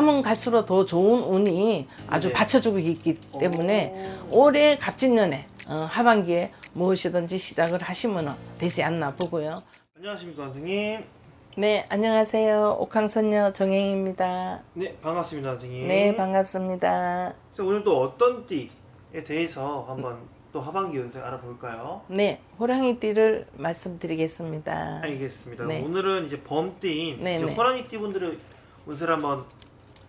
가면 갈수록 더 좋은 운이 아주 네. 받쳐주고 있기 때문에 올해 갑진년에 어, 하반기에 무엇이든지 시작을 하시면 되지 않나 보고요. 안녕하십니까 선생님. 네, 안녕하세요. 옥황선녀 정혜입니다. 네 반갑습니다 선생님. 네, 반갑습니다. 오늘 또 어떤 띠에 대해서 한번 또 하반기 운세 알아볼까요? 네, 호랑이띠를 말씀드리겠습니다. 알겠습니다. 네. 오늘은 이제 범띠인 네, 이제 네. 호랑이 띠 분들의 운세를 한번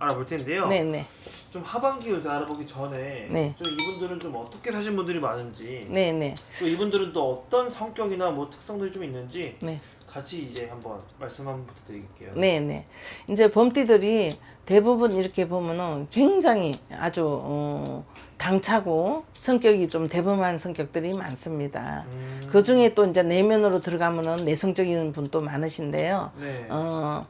알아볼 텐데요. 네, 네, 좀 하반기 운세 알아보기 전에 네. 좀 이분들은 좀 어떻게 사신 분들이 많은지 네, 네, 또 이분들은 또 어떤 성격이나 뭐 특성들이 좀 있는지 네. 같이 이제 한번 말씀 한번 부탁드릴게요. 네, 네. 이제 범띠들이 대부분 이렇게 보면은 굉장히 아주 어, 당차고 성격이 좀 대범한 성격들이 많습니다. 음, 그 중에 또 이제 내면으로 들어가면은 내성적인 분도 많으신데요. 네. 어,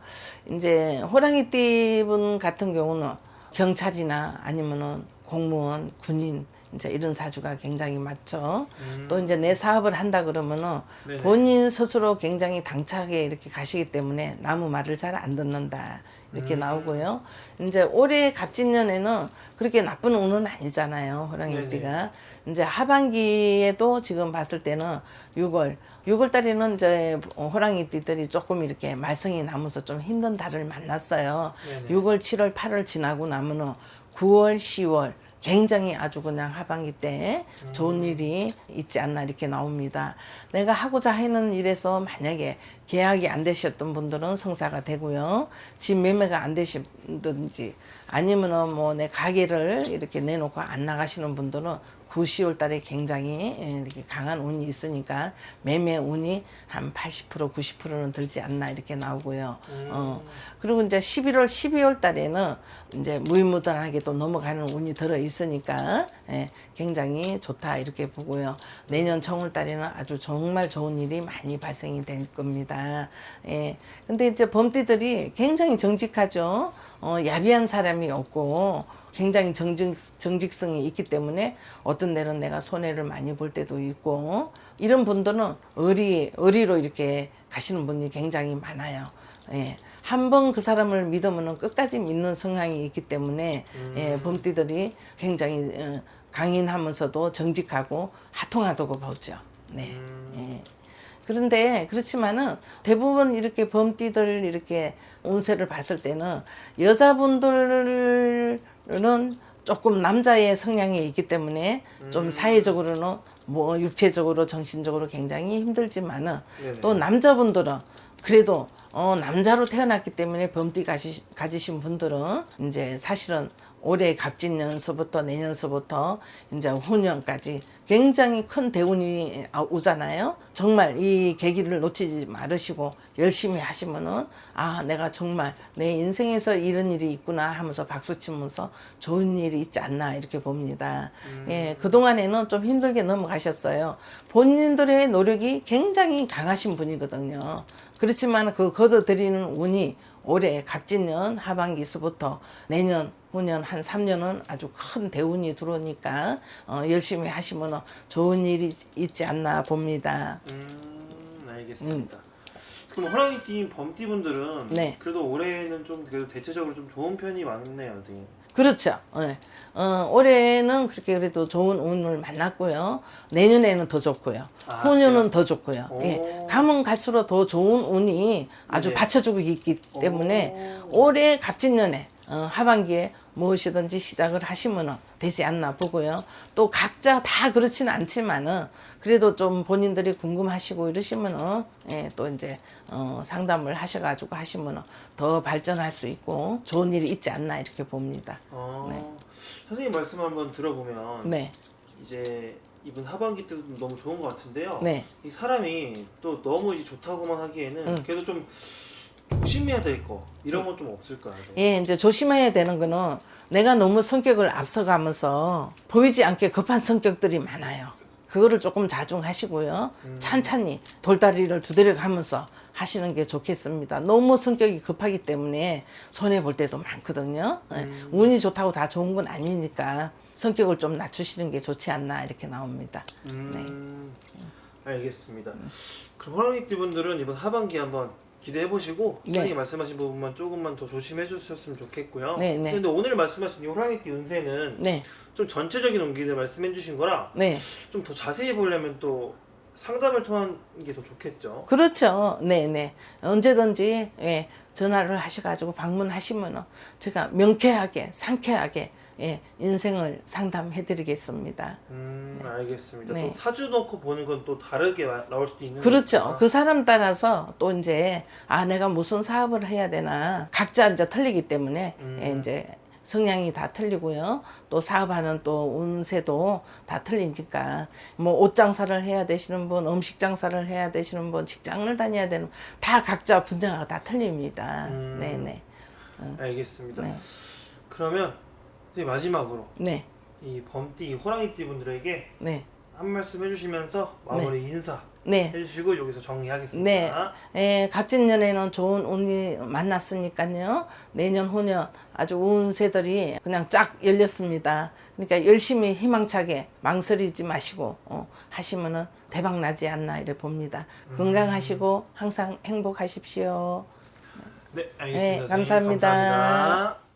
이제 호랑이띠 분 같은 경우는 경찰이나 아니면은 공무원, 군인 이제 이런 사주가 굉장히 많죠. 음, 또 이제 내 사업을 한다 그러면은 네네. 본인 스스로 굉장히 당차게 이렇게 가시기 때문에 나무 말을 잘 안 듣는다 이렇게 음. 나오고요. 이제 올해 갑진년에는 그렇게 나쁜 운은 아니잖아요. 호랑이띠가 이제 하반기에도 지금 봤을 때는 6월 6월 달에는 이제 호랑이띠들이 조금 이렇게 말썽이 나면서 좀 힘든 달을 만났어요. 네네. 6월, 7월, 8월 지나고 나면은 9월, 10월 굉장히 아주 그냥 하반기 때 좋은 일이 있지 않나 이렇게 나옵니다. 내가 하고자 하는 일에서 만약에 계약이 안 되셨던 분들은 성사가 되고요. 집 매매가 안 되시든지 아니면은 뭐 내 가게를 이렇게 내놓고 안 나가시는 분들은 9, 10월 달에 굉장히 예, 이렇게 강한 운이 있으니까 매매 운이 한 80% 90%는 들지 않나 이렇게 나오고요. 어. 그리고 이제 11월 12월 달에는 이제 무의무단하게 또 넘어가는 운이 들어 있으니까 예, 굉장히 좋다 이렇게 보고요. 내년 정월 달에는 아주 정말 좋은 일이 많이 발생이 될 겁니다. 예. 근데 이제 범띠들이 굉장히 정직하죠. 어, 야비한 사람이 없고 굉장히 정직, 정직성이 있기 때문에 어떤 데는 내가 손해를 많이 볼 때도 있고 이런 분들은 의리, 의리로 이렇게 가시는 분이 굉장히 많아요. 예. 한번 그 사람을 믿으면 끝까지 믿는 성향이 있기 때문에 예, 범띠들이 굉장히 어, 강인하면서도 정직하고 하통하다고 보죠. 네. 예. 그런데 그렇지만은 대부분 이렇게 범띠들 이렇게 운세를 봤을 때는 여자분들은 조금 남자의 성향이 있기 때문에 좀 사회적으로는 뭐 육체적으로 정신적으로 굉장히 힘들지만은 네네. 또 남자분들은 그래도 어 남자로 태어났기 때문에 범띠 가시, 가지신 분들은 이제 사실은 올해 갑진년서부터 내년서부터 이제 후년까지 굉장히 큰 대운이 아- 오잖아요. 정말 이 계기를 놓치지 말으시고 열심히 하시면은 아 내가 정말 내 인생에서 이런 일이 있구나 하면서 박수 치면서 좋은 일이 있지 않나 이렇게 봅니다. 예, 그 동안에는 좀 힘들게 넘어가셨어요. 본인들의 노력이 굉장히 강하신 분이거든요. 그렇지만 그 걷어들이는 운이 올해 갑진년 하반기서부터 내년 후년 한 3년은 아주 큰 대운이 들어오니까 어, 열심히 하시면 좋은 일이 있지 않나 봅니다. 음, 알겠습니다. 그럼 호랑이띠 범띠분들은 네. 그래도 올해는 좀 그래도 대체적으로 좀 좋은 편이 많네요, 선생님. 그렇죠. 예. 어, 올해는 그렇게 그래도 좋은 운을 만났고요. 내년에는 더 좋고요. 아, 후년은? 더 좋고요. 오. 예. 가면 갈수록 더 좋은 운이 아주 네. 받쳐주고 있기 때문에 올해 갑진년에 어, 하반기에 무엇이든지 시작을 하시면 되지 않나 보고요. 또 각자 다 그렇지는 않지만은 그래도 좀 본인들이 궁금하시고 이러시면은 예, 또 이제 어, 상담을 하셔가지고 하시면은 더 발전할 수 있고 좋은 일이 있지 않나 이렇게 봅니다. 어, 선생님 말씀 한번 들어보면 네, 이제 이분 하반기 때도 너무 좋은 것 같은데요. 네, 이 사람이 또 너무 이제 좋다고만 하기에는 응. 그래도 좀 조심해야 될 거 이런 건 좀 없을까요? 예, 이제 조심해야 되는 거는 내가 너무 성격을 앞서가면서 보이지 않게 급한 성격들이 많아요. 그거를 조금 자중하시고요. 찬찬히 돌다리를 두드려 가면서 하시는 게 좋겠습니다. 너무 성격이 급하기 때문에 손해 볼 때도 많거든요. 예, 운이 좋다고 다 좋은 건 아니니까 성격을 좀 낮추시는 게 좋지 않나 이렇게 나옵니다. 음, 알겠습니다. 그럼 호랑이띠 분들은 이번 하반기 한번 기대해 보시고 네. 선생님 말씀하신 부분만 조금만 더 조심해 주셨으면 좋겠고요. 네, 네. 근데 오늘 말씀하신 이 호랑이띠 운세는 네, 좀 전체적인 운기를 말씀해 주신 거라 네. 좀 더 자세히 보려면 또 상담을 통한 게 더 좋겠죠. 그렇죠. 네, 네. 언제든지 예, 전화를 하셔가지고 방문하시면 은 제가 명쾌하게, 상쾌하게 예, 인생을 상담해드리겠습니다. 음, 알겠습니다. 네. 또 사주 놓고 보는 건 또 다르게 나- 나올 수도 있는 그렇죠. 거니까. 그 사람 따라서 또 이제 아 내가 무슨 사업을 해야 되나 각자 이제 틀리기 때문에 음. 예, 이제 성향이 다 틀리고요. 또 사업하는 또 운세도 다 틀리니까 뭐 옷 장사를 해야 되시는 분, 음식 장사를 해야 되시는 분, 직장을 다녀야 되는 분, 다 각자 분야가 다 틀립니다. 음. 네네. 알겠습니다. 네. 그러면 이제 마지막으로 네. 이 범띠, 이 호랑이띠 분들에게 네. 한 말씀 해주시면서 마무리 인사 네. 해주시고 여기서 정리하겠습니다. 네. 예, 갑진 년에는 좋은 운이 만났으니까요. 내년 후년 아주 운세들이 그냥 쫙 열렸습니다. 그러니까 열심히 희망차게 망설이지 마시고 어, 하시면은 대박 나지 않나 이래 봅니다. 건강하시고 항상 행복하십시오. 네, 알겠습니다. 네, 선생님. 감사합니다. 감사합니다.